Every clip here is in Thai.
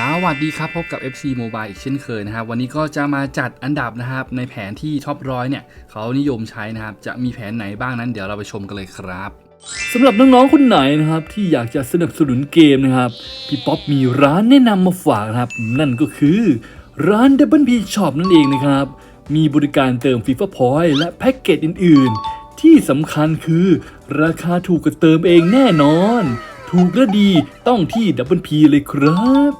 สวัสดีครับ พบกับ FC Mobile อีกเช่นเคยนะครับ วันนี้ก็จะมาจัดอันดับนะครับ ในแผนที่ท็อปร้อยเนี่ย เขานิยมใช้นะครับ จะมีแผนไหนบ้างนั้น เดี๋ยวเราไปชมกันเลยครับสำหรับน้องๆคนไหนนะครับ ที่อยากจะสนับสนุนเกมนะครับ พี่ป๊อปมีร้านแนะนำมาฝากนะครับ นั่นก็คือร้าน Double P Shop นั่นเองนะครับ มีบริการเติม FIFA Point และแพ็กเกจอื่น ๆ ที่สำคัญคือ ราคาถูกกว่าเติมเองแน่นอน ถูกและดีต้องที่ Double P เลยครับ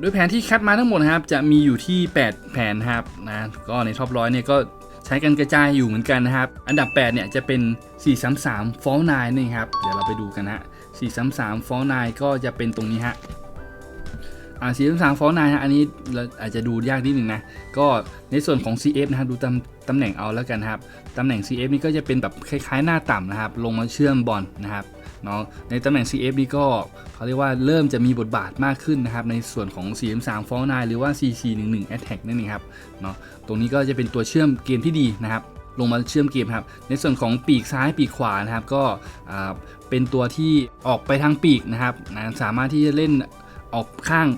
โดยแผนที่คัดมาทั้งหมดนะครับจะมีอยู่ที่ 8 แผนครับนะก็ในท็อปร้อยเนี่ยก็ใช้กันกระจายอยู่เหมือนกันนะครับ อันดับ 8 เนี่ยจะเป็น 433 Fall 9นี่ครับ เดี๋ยวเราไปดูกันนะฮะ 433 Fall 9ก็จะเป็นตรงนี้ฮะอ่า433 Fall 9ฮะอันนี้เราอาจจะดูยากนิดหนึ่งนะ ก็ในส่วนของ CF นะครับดูตำตำแหน่งเอาแล้วกันครับ ตำแหน่ง CF นี่ก็จะเป็นแบบคล้ายๆ หน้าต่ำนะครับ ลงมาเชื่อมบอลนะครับ เนาะในตำแหน่ง CF นี่ก็เขาเรียกว่าเริ่มจะมีบทบาทมากขึ้นนะครับ ในส่วนของ CM3 Fall 9หรือว่า CC11 Attack นั่นเองครับเนาะตรงนี้ก็จะเป็นตัวเชื่อมเกมที่ดีนะครับลงมาเชื่อมเกมครับ ในส่วนของปีกซ้ายปีกขวานะครับ ก็เป็นตัวที่ออกไปทางปีกนะครับนะสามารถที่จะเล่นออกข้าง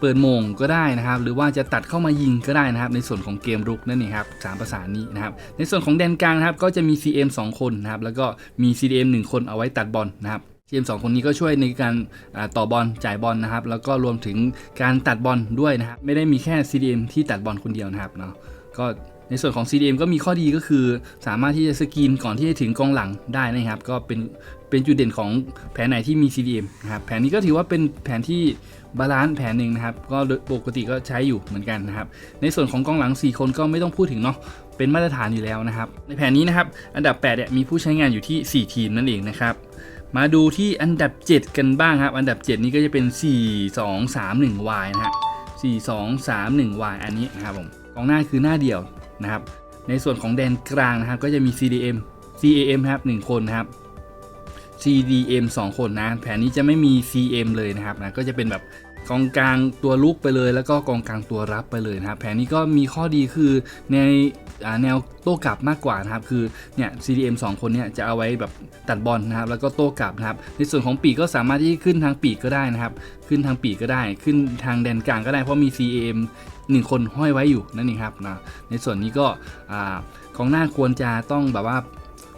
เปิดโมงก็ได้นะครับ หรือว่าจะตัดเข้ามายิงก็ได้นะครับ ในส่วนของเกมรุกนั่นเองครับสามประสานนี้นะครับ ในส่วนของแดนกลางนะครับ ก็จะมี CM 2 คนนะครับ แล้วก็มี CDM 1 คนเอาไว้ตัดบอลนะครับ CM 2คนนี้ก็ช่วยในการต่อบอลจ่ายบอลนะครับ แล้วก็รวมถึงการตัดบอลด้วยนะครับ ไม่ได้มีแค่ CDM ที่ตัดบอลคนเดียวนะครับเนาะก็ในส่วนของ CDM ก็มีข้อดีก็คือ สามารถที่จะสกรีนก่อนที่จะถึงกองหลังได้นะครับ ก็เป็น เป็นจุดเด่นของแผนไหนที่มี CDM นะครับแผนนี้ก็ถือว่าเป็นแผนที่บาลานซ์แผนหนึ่งนะครับ ก็ปกติก็ใช้อยู่เหมือนกันนะครับ ในส่วนของกองหลัง 4 คนก็ไม่ต้องพูดถึงเนาะเป็นมาตรฐานอยู่แล้วนะครับ ในแผนนี้นะครับ อันดับ8เนี่ยมีผู้ใช้งานอยู่ที่ 4 ทีมนั่นเองนะครับมาดูที่อันดับ 7 กันบ้างครับ อันดับ 7 นี้ก็จะเป็น 4 2 3 1 y นะฮะ4 2 3 1 y อันนี้นะครับผมกองหน้าคือหน้าเดี่ยวนะครับ ในส่วนของแดนกลางนะครับก็จะมี CDM CAM ครับ1คนนะครับ CDM 2 คนนะ แผนนี้จะไม่มี CM เลยนะครับนะก็จะเป็นแบบกองกลางตัวลุกไปเลย แล้วก็กองกลางตัวรับไปเลยนะครับแผนนี้ก็มีข้อดีคือในแนวโต้กลับมากกว่านะครับคือเนี่ย CDM 2 คนเนี่ยจะเอาไว้แบบตัดบอลนะครับแล้วก็โต้กลับนะครับในส่วนของปีกก็สามารถที่ขึ้นทางปีกก็ได้นะครับ ขึ้นทางปีกก็ได้ ขึ้นทางแดนกลางก็ได้เพราะมี CM 1 คนห้อยไว้อยู่นั่นเองครับนะในส่วนนี้ก็อ่ากองหน้าควรจะต้องแบบว่า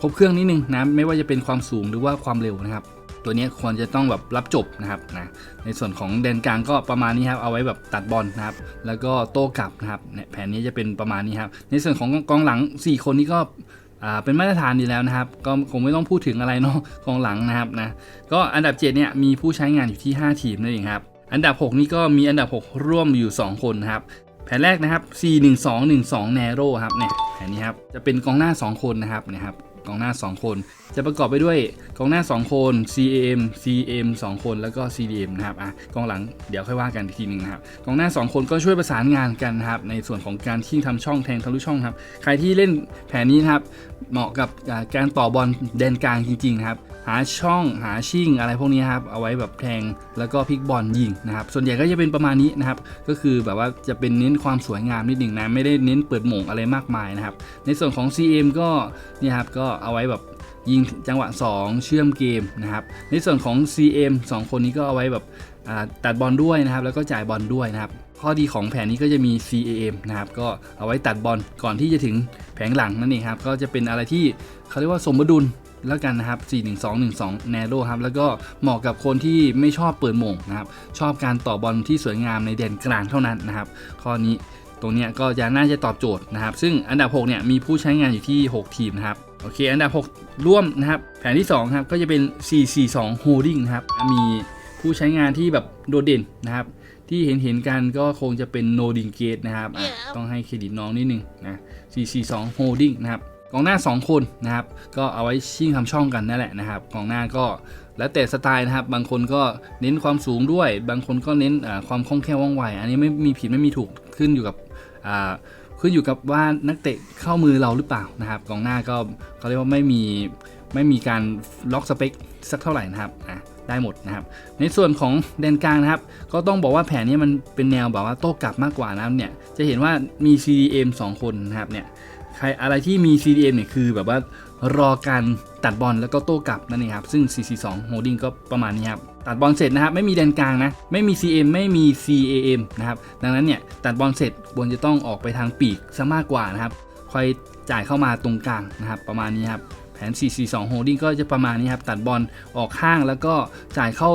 ครบเครื่องนิดนึงนะไม่ว่าจะเป็นความสูงหรือว่าความเร็วนะครับ ตัวนี้ควรจะต้องแบบรับจบนะครับนะในส่วนของแดนกลางก็ประมาณนี้ครับเอาไว้แบบตัดบอลนะครับ แล้วก็โต้กลับนะครับเนี่ยแผนนี้จะเป็นประมาณนี้ครับในส่วนของกองหลัง 4 คนนี้ก็อ่าเป็นมาตรฐานดีแล้วนะครับ ก็คงไม่ต้องพูดถึงอะไรเนาะกองหลังนะครับนะก็อันดับ7เนี่ยมีผู้ใช้งานอยู่ที่ 5 ทีมนั่นเองครับอันดับ 6 นี่ก็มีอันดับ 6 ร่วมอยู่ 2 คนนะครับแผนแรกนะครับ 4 1 2 1 2 Nero ครับเนี่ยแผนนี้ครับจะเป็นกองหน้า 2 คนนะครับนะครับ กองหน้า 2 คน จะประกอบไปด้วยกองหน้า 2 คน CAM CM 2 คนแล้วก็ CDM นะครับอะกองหลังเดี๋ยวค่อยว่ากันทีหนึงนะครับกองหน้า 2 คนก็ช่วยประสานงานกันนะครับในส่วนของการที่ทำช่องแทงทะลุช่องครับใครที่เล่นแผนนี้นะครับเหมาะกับการต่อบอลแดนกลางจริงๆครับ หาช่องหาชิ่งอะไรพวกนี้ครับเอาไว้แบบแทงแล้วก็พลิกบอลยิงนะครับส่วนใหญ่ก็จะเป็นประมาณนี้นะครับก็คือแบบว่าจะเป็นเน้นความสวยงามนิดหนึ่งนะไม่ได้เน้นเปิดหม่งอะไรมากมายนะครับในส่วนของ CM ก็เนี่ยครับก็เอาไว้แบบยิงจังหวะ 2 เชื่อมเกมนะครับในส่วนของ CM 2 คนนี้ก็เอาไว้แบบตัดบอลด้วยนะครับแล้วก็จ่ายบอลด้วยนะครับข้อดีของแผนนี้ก็จะมี CAM นะครับก็เอาไว้ตัดบอลก่อนที่จะถึงแผงหลังนั่นเองครับก็จะเป็นอะไรที่เขาเรียกว่าสมดุล แล้วกันนะครับ 4-1-2-1-2 Nero ครับ แล้วก็เหมาะกับคนที่ไม่ชอบเปิดโหม่งนะครับ ชอบการต่อบอลที่สวยงามในแดนกลางเท่านั้นนะครับ ข้อนี้ตรงเนี้ยก็จะน่าจะตอบโจทย์นะครับ ซึ่งอันดับ 6 เนี่ยมีผู้ใช้งานอยู่ที่ 6 ทีมนะครับโอเค อันดับ 6 ร่วมนะครับ แผนที่2ครับก็จะเป็น 442 holding นะครับ มีผู้ใช้งานที่แบบโดดเด่นนะครับ ที่เห็นเห็นๆกันก็คงจะเป็น no d i n g a t e นะครับอะต้องให้เครดิตน้องนิดนึงนะ 442 holding นะครับ กองหน้า 2 คนนะครับ ก็เอาไว้ชิงทำช่องกันนั่นแหละนะครับกองหน้าก็แล้วแต่สไตล์นะครับ บางคนก็เน้นความสูงด้วย บางคนก็เน้นความคล่องแคล่วว่องไว อันนี้ไม่มีผิดไม่มีถูกขึ้นอยู่กับขึ้นอยู่กับว่านักเตะเข้ามือเราหรือเปล่านะครับกองหน้าก็เขาเรียกว่าไม่มีไม่มีการล็อกสเปคสักเท่าไหร่นะครับอะได้หมดนะครับ ในส่วนของแดนกลางนะครับ ก็ต้องบอกว่าแผนนี้มันเป็นแนวแบบว่าโต้กลับมากกว่านะครับเนี่ยจะเห็นว่ามี CDM 2 คนนะครับเนี่ย ใครอะไรที่มี CDM เนี่ยคือแบบว่ารอการตัดบอลแล้วก็โต้กลับนั่นเองครับ ซึ่ง 442 Holding ก็ประมาณนี้ครับ ตัดบอลเสร็จนะครับ ไม่มีแดนกลางนะ ไม่มี CM ไม่มี CAM นะครับ ดังนั้นเนี่ย ตัดบอลเสร็จบอลจะต้องออกไปทางปีกซะมากกว่านะครับ คอยจ่ายเข้ามาตรงกลางนะครับ ประมาณนี้ครับ แผน 442 Holding ก็จะประมาณนี้ครับ ตัดบอลออกข้างแล้วก็จ่ายเข้า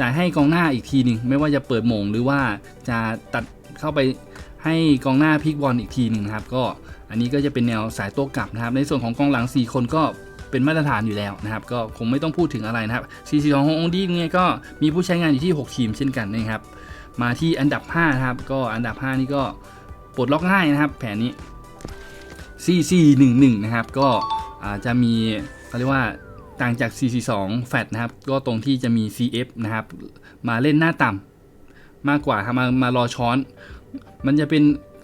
จ่ายให้กองหน้าอีกทีหนึ่งไม่ว่าจะเปิดโหมงหรือว่าจะตัดเข้าไปให้กองหน้าพลิกบอลอีกทีหนึ่งนะครับ ก็ อันนี้ก็จะเป็นแนวสายโต้กลับนะครับ ในส่วนของกองหลัง 4 คนก็เป็นมาตรฐานอยู่แล้วนะครับ ก็คงไม่ต้องพูดถึงอะไรนะครับ 442 Holding เนี่ยก็มีผู้ใช้งานอยู่ที่ 6 ทีมเช่นกันนะครับ มาที่อันดับ5นะครับ ก็อันดับ 5 นี่ก็ปลดล็อกง่ายนะครับ แผนนี้ 4411 นะครับ ก็จจะมีเขาเรียกว่าต่างจาก 442 แฟตนะครับ ก็ตรงที่จะมี CF นะครับ มาเล่นหน้าต่ำมากกว่าครับมามารอช้อน มันจะเป็น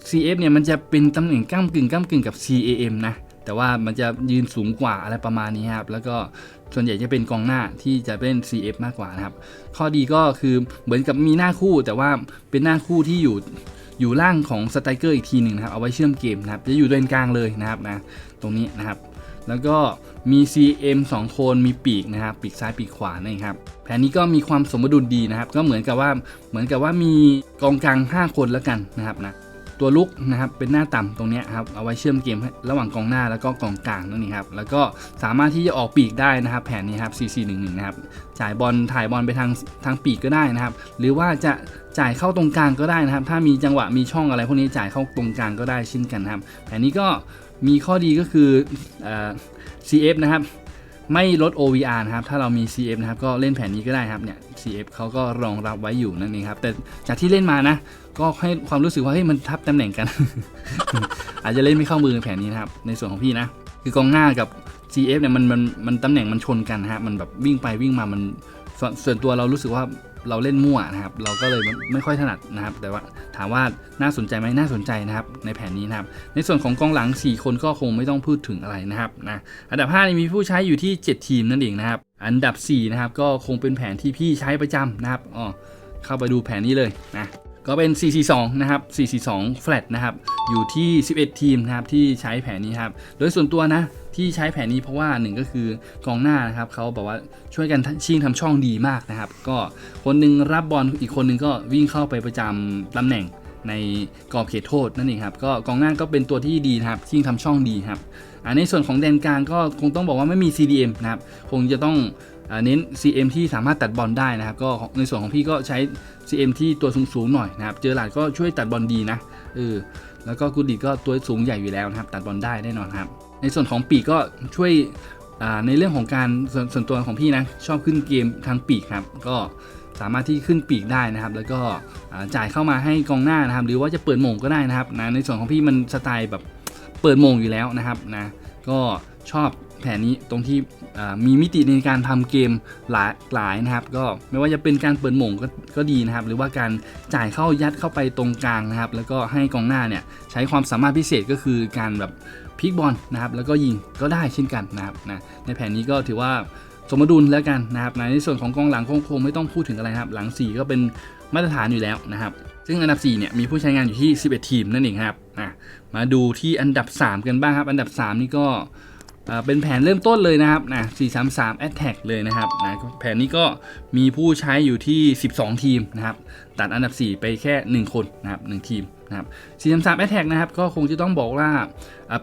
CF เนี่ยมันจะเป็นตำแหน่งก้ามกึ่งก้ามกึ่งกับ CAM นะแต่ว่ามันจะยืนสูงกว่าอะไรประมาณนี้ครับแล้วก็ส่วนใหญ่จะเป็นกองหน้าที่จะเล่น CF มากกว่านะครับ ข้อดีก็คือเหมือนกับมีหน้าคู่ แต่ว่าเป็นหน้าคู่ที่อยู่อยู่ล่างของสไตรเกอร์อีกทีหนึ่งนะครับเอาไว้เชื่อมเกมนะครับ จะอยู่เลนกลางเลยนะครับนะตรงนี้นะครับ แล้วก็มี CM 2 คนมีปีกนะครับ ปีกซ้ายปีกขวานะครับแผนนี้ก็มีความสมดุลดีนะครับ ก็เหมือนกับว่าเหมือนกับว่ามีกองกลาง 5 คนแล้วกันนะครับนะ ตัวลุกนะครับเป็นหน้าต่ำตรงนี้ครับเอาไว้เชื่อมเกมระหว่างกองหน้าแล้วก็กองกลางนั่นเองครับแล้วก็สามารถที่จะออกปีกได้นะครับ แผนนี้ครับ 4411 นะครับจ่ายบอลถ่ายบอลไปทางทางปีกก็ได้นะครับ หรือว่าจะจ่ายเข้าตรงกลางก็ได้นะครับ ถ้ามีจังหวะมีช่องอะไรพวกนี้จ่ายเข้าตรงกลางก็ได้เช่นกันครับแผนนี้ก็มีข้อดีก็คืออ CF นะครับไม่ลด OVR นะครับ ถ้าเรามี CF นะครับ ก็เล่นแผนนี้ก็ได้ครับ เนี่ย CF เขาก็รองรับไว้อยู่นั่นเองครับ แต่จากที่เล่นมานะ ก็ให้ความรู้สึกว่าเฮ้ยมันทับตำแหน่งกัน อาจจะเล่นไม่เข้ามือในแผนนี้นะครับ ในส่วนของพี่นะ คือกองหน้ากับ CF เนี่ยมันมันมันตำแหน่งมันชนกันนะฮะมันแบบวิ่งไปวิ่งมามันส่วนส่วนตัวเรารู้สึกว่าเราเล่นมั่วนะครับ เราก็เลยไม่ค่อยถนัดนะครับ แต่ว่าถามว่าน่าสนใจไหมน่าสนใจนะครับ ในแผนนี้นะครับ ในส่วนของกองหลัง 4 คนก็คงไม่ต้องพูดถึงอะไรนะครับนะอันดับ5มีผู้ใช้อยู่ที่ 7 ทีมนั่นเองนะครับ อันดับ4นะครับก็คงเป็นแผนที่พี่ใช้ประจำนะครับอ๋อเข้าไปดูแผนนี้เลยนะ ก็เป็น 442 นะครับ 442 flat นะครับ อยู่ที่ 11 ทีมนะครับที่ใช้แผนนี้ครับ โดยส่วนตัวนะที่ใช้แผนนี้เพราะว่าหนึ่งก็คือกองหน้านะครับเขาบอกว่าช่วยกันชิงทำช่องดีมากนะครับ ก็คนหนึงรับบอลอีกคนหนึงก็วิ่งเข้าไปประจำตำแหน่งในกรอบเขตโทษนั่นเองครับ ก็กองหน้าก็เป็นตัวที่ดีนะครับที่ทำช่องดีครับ อ่าในส่วนของแดนกลางก็คงต้องบอกว่าไม่มี CDM นะครับ คงจะต้องเน้น CM ที่สามารถตัดบอลได้นะครับ ก็ในส่วนของพี่ก็ใช้ CM ที่ตัวสูงๆหน่อยนะครับ เจอหลาดก็ช่วยตัดบอลดีนะเออแล้วก็กูดีก็ตัวสูงใหญ่อยู่แล้วนะครับ ตัดบอลได้แน่นอนครับ ในส่วนของปีกก็ช่วยในเรื่องของการส่วนส่วนตัวของพี่นะชอบขึ้นเกมทางปีกครับ ก็สามารถที่ขึ้นปีกได้นะครับ แล้วก็จ่ายเข้ามาให้กองหน้านะครับ หรือว่าจะเปิดโมงก็ได้นะครับนะในส่วนของพี่มันสไตล์แบบ เปิดโมงอยู่แล้วนะครับนะก็ชอบแผนนี้ตรงที่มีมิติในการทำเกมหลายหลายนะครับ ก็ไม่ว่าจะเป็นการเปิดโมงก็ก็ดีนะครับ หรือว่าการจ่ายเข้ายัดเข้าไปตรงกลางนะครับ แล้วก็ให้กองหน้าเนี่ยใช้ความสามารถพิเศษก็คือการแบบพลิกบอลนะครับ แล้วก็ยิงก็ได้เช่นกันนะครับนะในแผนนี้ก็ถือว่าสมดุลแล้วกันนะครับ ในส่วนของกองหลังคงคงไม่ต้องพูดถึงอะไรนะครับ หลัง 4 ก็เป็นมาตรฐานอยู่แล้วนะครับ ซึ่งอันดับ 4 เนี่ย มีผู้ใช้งานอยู่ที่ 11 ทีมนั่นเองครับนะมาดูที่อันดับ 3 กันบ้างครับ อันดับ 3 นี่ก็เป็นแผนเริ่มต้นเลยนะครับนะ433 Attack เลยนะครับนะแผนนี้ก็มีผู้ใช้อยู่ที่ 12 ทีมนะครับ ตัดอันดับ 4 ไปแค่ 1 คนนะครับ 1 ทีมนะครับ433 Attack นะครับ ก็คงจะต้องบอกว่า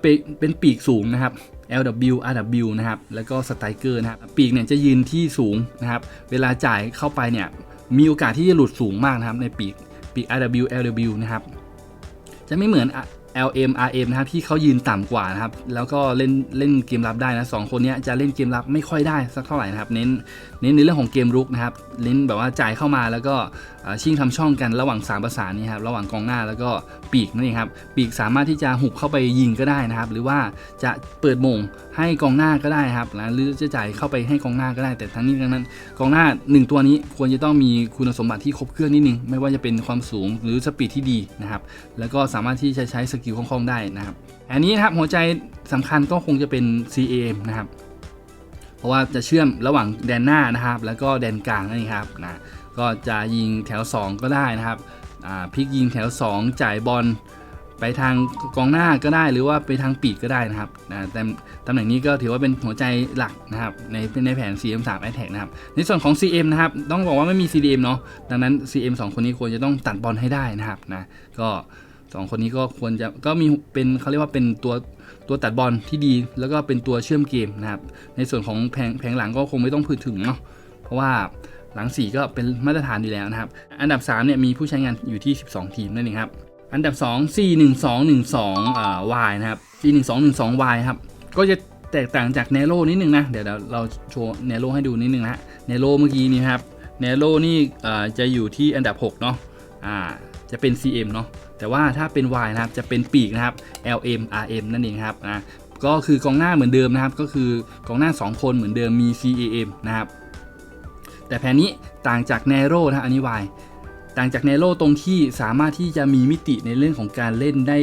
เป็นเป็นปีกสูงนะครับ LW RW นะครับ แล้วก็สไตรเกอร์นะครับ ปีกเนี่ยจะยืนที่สูงนะครับ เวลาจ่ายเข้าไปเนี่ย มีโอกาสที่จะหลุดสูงมากนะครับในปีก ปีก RW LW นะครับ จะไม่เหมือน LM RM นะครับที่เขายืนต่ำกว่านะครับแล้วก็เล่นเล่นเกมรับได้นะสองคนนี้จะเล่นเกมรับไม่ค่อยได้สักเท่าไหร่นะครับเน้นเน้นในเรื่องของเกมรุกนะครับเน้นแบบว่าจ่ายเข้ามาแล้วก็ชิงทำช่องกันระหว่างสามประสานนี้ครับระหว่างกองหน้าแล้วก็ปีกนั่นเองครับปีกสามารถที่จะหุบเข้าไปยิงก็ได้นะครับ หรือว่าจะเปิดมงให้กองหน้าก็ได้ครับนะหรือจะจ่ายเข้าไปให้กองหน้าก็ได้ แต่ทั้งนี้ทั้งนั้นกองหน้า 1 ตัวนี้ควรจะต้องมีคุณสมบัติที่ครบเครื่องนิดนึงไม่ว่าจะเป็นความสูงหรือสปีดที่ดีนะครับแล้วก็สามารถที่จะใช้สกิลคล่องๆได้นะครับ อันนี้นะครับหัวใจสำคัญก็คงจะเป็น CAM นะครับ เพราะว่าจะเชื่อมระหว่างแดนหน้านะครับ แล้วก็แดนกลางนั่นเองครับนะก็จะยิงแถว 2 ก็ได้นะครับพลิกยิงแถว 2 จ่ายบอลไปทางกองหน้าก็ได้หรือว่าไปทางปีกก็ได้นะครับนะแต่ตำแหน่งนี้ก็ถือว่าเป็นหัวใจหลักนะครับในในแผน CM3 Attack นะครับในส่วนของ CM นะครับต้องบอกว่าไม่มี CDM เนาะดังนั้น CM 2 คนนี้ควรจะต้องตัดบอลให้ได้นะครับนะก็ สองคนนี้ก็ควรจะก็มีเป็นเขาเรียกว่าเป็นตัวตัวตัดบอลที่ดี แล้วก็เป็นตัวเชื่อมเกมนะครับ ในส่วนของแผงแผงหลังก็คงไม่ต้องพูดถึงเนาะเพราะว่าหลัง 4 ก็เป็นมาตรฐานอยู่แล้วนะครับ อันดับ3เนี่ยมีผู้ใช้งานอยู่ที่ 12 ทีมนั่นเองครับ อันดับ 2 4 1 2 1 2อ่า Y นะครับ 4 1 2 1 2 Y ครับ ก็จะแตกต่างจาก Nero นิดนึงนะ เดี๋ยวเราโชว์ Nero ให้ดูนิดนึงนะ Nero เมื่อกี้นี้ครับ Nero นี่อ่าจะอยู่ที่อันดับ 6 เนาะ อ่า จะเป็น CM เนาะ แต่ว่าถ้าเป็น Y นะครับจะเป็นปีกนะครับ LM RM นั่นเองครับนะก็คือกองหน้าเหมือนเดิมนะครับ ก็คือกองหน้า 2 คนเหมือนเดิมมี CAM นะครับ แต่แผนนี้ต่างจาก Nero นะอันนี้ Y ต่างจาก Nero ตรงที่สามารถที่จะมีมิติในเรื่องของการเล่นได้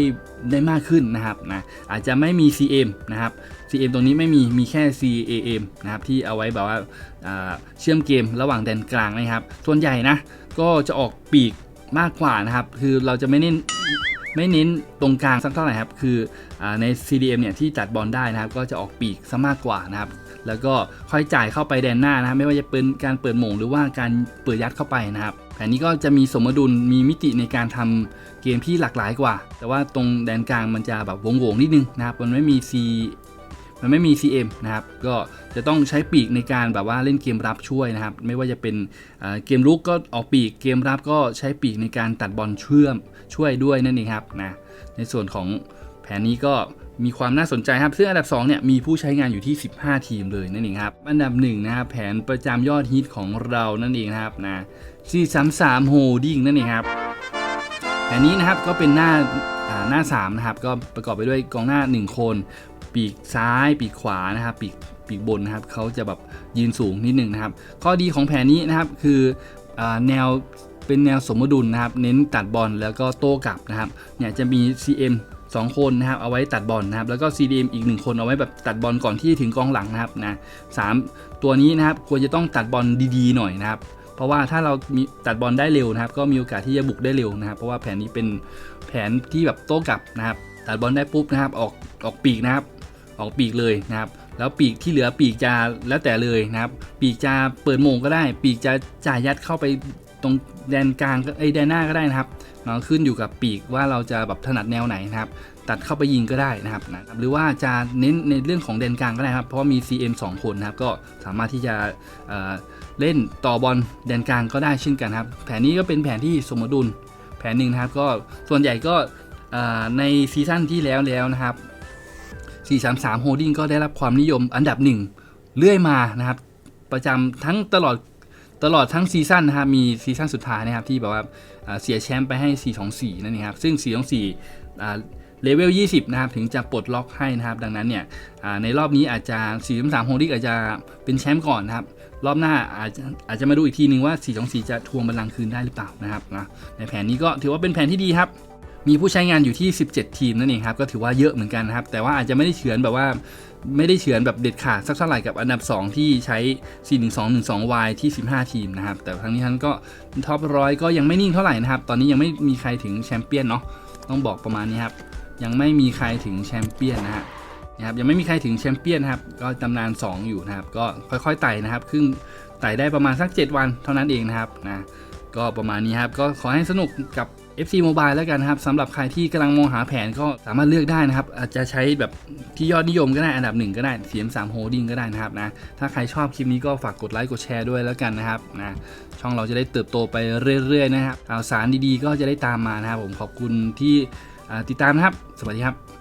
ได้มากขึ้นนะครับนะอาจจะไม่มี CM นะครับ CM ตรงนี้ไม่มีมีแค่ CAM นะครับที่เอาไว้แบบว่าอ่าเชื่อมเกมระหว่างแดนกลางนะครับ ส่วนใหญ่นะก็จะออกปีก มากกว่านะครับ คือเราจะไม่เน้นไม่เน้นตรงกลางสักเท่าไหร่ครับ คือใน CDM เนี่ยที่จัดบอลได้นะครับ ก็จะออกปีกซะมากกว่านะครับ แล้วก็ค่อยจ่ายเข้าไปแดนหน้านะครับ ไม่ว่าจะเป็นการเปิดหม่งหรือว่าการเปิดยัดเข้าไปนะครับแผนนี้ก็จะมีสมดุลมีมิติในการทำเกมที่หลากหลายกว่า แต่ว่าตรงแดนกลางมันจะแบบวงๆนิดนึงนะครับ มันไม่มี C มันไม่มี CM นะครับ ก็จะต้องใช้ปีกในการแบบว่าเล่นเกมรับช่วยนะครับ ไม่ว่าจะเป็นเกมลุกก็ออกปีก เกมรับก็ใช้ปีกในการตัดบอลเชื่อมช่วยด้วยนั่นเองครับนะ ในส่วนของแผนนี้ก็มีความน่าสนใจครับ ซึ่งอันดับ 2 เนี่ยมีผู้ใช้งานอยู่ที่ 15 ทีมเลยนั่นเองครับ อันดับ 1 นะครับแผนประจำยอดฮิตของเรานั่นเองครับนะ433 Holding นั่นเองครับ แผนนี้นะครับก็เป็นหน้าอ่าหน้า3นะครับก็ประกอบไปด้วยกองหน้า 1 คน ปีกซ้ายปีกขวานะครับปีกปีกบนนะครับเขาจะแบบยืนสูงนิดนึงนะครับ ข้อดีของแผนนี้นะครับคืออแนวเป็นแนวสมดุลนะครับ เน้นตัดบอลแล้วก็โต้กลับนะครับเนี่ยจะมี CM 2 คนนะครับเอาไว้ตัดบอลนะครับแล้วก็ CDM อีก 1 คนเอาไว้แบบตัดบอลก่อนที่ถึงกองหลังนะครับนะสามตัวนี้นะครับควรจะต้องตัดบอลดีๆหน่อยนะครับ เพราะว่าถ้าเรามีตัดบอลได้เร็วนะครับ ก็มีโอกาสที่จะบุกได้เร็วนะครับ เพราะว่าแผนนี้เป็นแผนที่แบบโต้กลับนะครับ ตัดบอลได้ปุ๊บนะครับออกออกปีกนะครับ ออกปีกเลยนะครับแล้วปีกที่เหลือปีกจะแล้วแต่เลยนะครับ ปีกจะเปิดโมงก็ได้ ปีกจะจ่ายยัดเข้าไปตรงแดนกลางไอยแดนหน้าก็ได้นะครับเนาะขึ้นอยู่กับปีกว่าเราจะแบบถนัดแนวไหนนะครับ ตัดเข้าไปยิงก็ได้นะครับนะครับหรือว่าจะเน้นในเรื่องของแดนกลางก็ได้ครับ เพราะว่ามี CM 2 คนนะครับ ก็สามารถที่จะเเล่นต่อบอลแดนกลางก็ได้เช่นกันครับ แผนนี้ก็เป็นแผนที่สมดุลแผนหนึ่งนะครับ ก็ส่วนใหญ่ก็ในซีซั่นที่แล้วแล้วนะครับ 433 Holding ก็ได้รับความนิยมอันดับหนึ่งเรื่อยมานะครับ ประจำทั้งตลอดตลอดทั้งซีซั่นนะครับ มีซีซั่นสุดท้ายนะครับ ที่แบบว่าเสียแชมป์ไปให้ 424 นั่นเองครับ ซึ่ง 424เลเวล 20 นะครับ ถึงจะปลดล็อกให้นะครับ ดังนั้นเนี่ยในรอบนี้อาจจะ 433 Holding อาจจะเป็นแชมป์ก่อนนะครับ รอบหน้าอาจจะอาจจะมาดูอีกทีนึงว่า 424 จะทวงบัลลังก์คืนได้หรือเปล่านะครับนะในแผนนี้ก็ถือว่าเป็นแผนที่ดีครับ มีผู้ใช้งานอยู่ที่ 17 ทีมนั่นเองครับก็ถือว่าเยอะเหมือนกันนะครับ แต่ว่าอาจจะไม่ได้เฉือนแบบว่าไม่ได้เฉือนแบบเด็ดขาดสักเท่าไหร่กับอันดับ 2 ที่ใช้ 41212Y ที่ 15 ทีมนะครับ แต่ทั้งนี้ทั้งก็ท็อปร้อยก็ยังไม่นิ่งเท่าไหร่นะครับ ตอนนี้ยังไม่มีใครถึงแชมเปี้ยนเนาะต้องบอกประมาณนี้ครับ ยังไม่มีใครถึงแชมเปี้ยนนะฮะนะครับยังไม่มีใครถึงแชมเปี้ยนครับ ก็ตำนาน 2 อยู่นะครับ ก็ค่อยๆไต่นะครับครึ่งไต่ได้ประมาณสัก 7 วันเท่านั้นเองนะครับนะก็ประมาณนี้ครับ ก็ขอให้สนุกกับ FC Mobile แล้วกันนะครับสำหรับใครที่กำลังมองหาแผนก็สามารถเลือกได้นะครับ อาจจะใช้แบบที่ยอดนิยมก็ได้อันดับหนึ่งก็ได้ CM3 Holding ก็ได้นะครับนะถ้าใครชอบคลิปนี้ก็ฝากกดไลค์กดแชร์ด้วยแล้วกันนะครับนะช่องเราจะได้เติบโตไปเรื่อยๆนะครับข่าวสารดีๆ ก็จะได้ตามมานะครับผมขอบคุณที่ติดตามนะครับ สวัสดีครับ